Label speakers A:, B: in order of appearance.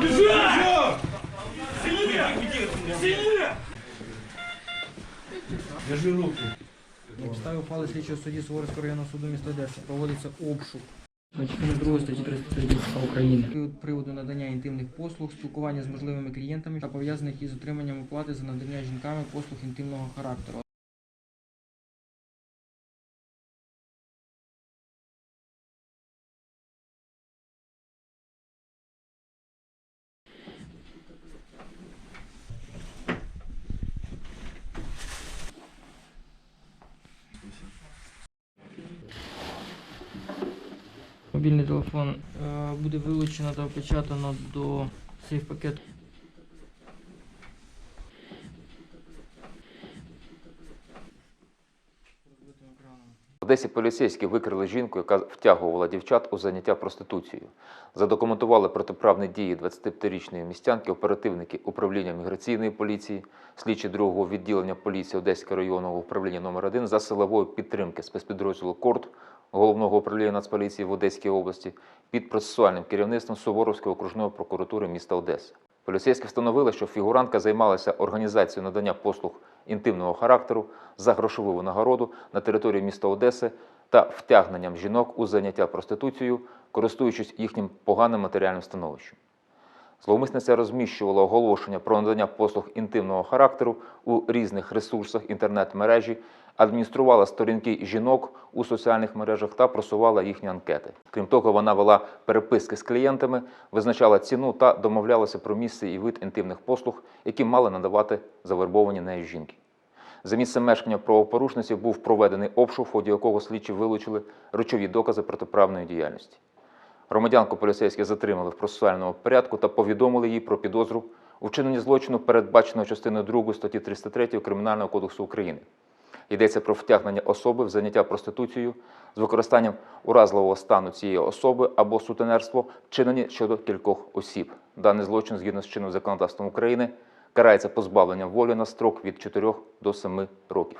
A: Бежать! Сильнее! Сильнее! Держи руки.
B: Обстави впали слідчого судді Суворівського районного суду міста Одеси. Проводиться обшук. Частина 2 статті 33 України. Приводу надання інтимних послуг, спілкування з можливими клієнтами та пов'язаних із отриманням оплати за надання жінками послуг інтимного характеру. Мобільний телефон е, буде вилучено та опечатано до сейф пакету.
C: Одесі поліцейські викрили жінку, яка втягувала дівчат у заняття проституцією. Задокументували протиправні дії 25-річної містянки, оперативники управління міграційної поліції, слідчі другого відділення поліції Одеського районного управління номер 1 за силової підтримки спецпідрозділу КОРД головного управління Нацполіції в Одеській області під процесуальним керівництвом Суворовської окружної прокуратури міста Одеси. Поліцейські встановили, що фігурантка займалася організацією надання послуг інтимного характеру за грошову винагороду на території міста Одеси та втягненням жінок у заняття проституцією, користуючись їхнім поганим матеріальним становищем. Зловмисниця розміщувала оголошення про надання послуг інтимного характеру у різних ресурсах інтернет-мережі, адмініструвала сторінки жінок у соціальних мережах та просувала їхні анкети. Крім того, вона вела переписки з клієнтами, визначала ціну та домовлялася про місце і вид інтимних послуг, які мали надавати завербовані нею жінки. За місцем мешкання правопорушниці був проведений обшук, в ході якого слідчі вилучили речові докази протиправної діяльності. Громадянку поліцейські затримали в процесуальному порядку та повідомили їй про підозру у вчиненні злочину, передбаченого частиною 2 статті 303 Кримінального кодексу України. Йдеться про втягнення особи в заняття проституцією з використанням уразливого стану цієї особи або сутенерство, вчинені щодо кількох осіб. Даний злочин згідно з чинним законодавством України карається позбавленням волі на строк від 4 до 7 років.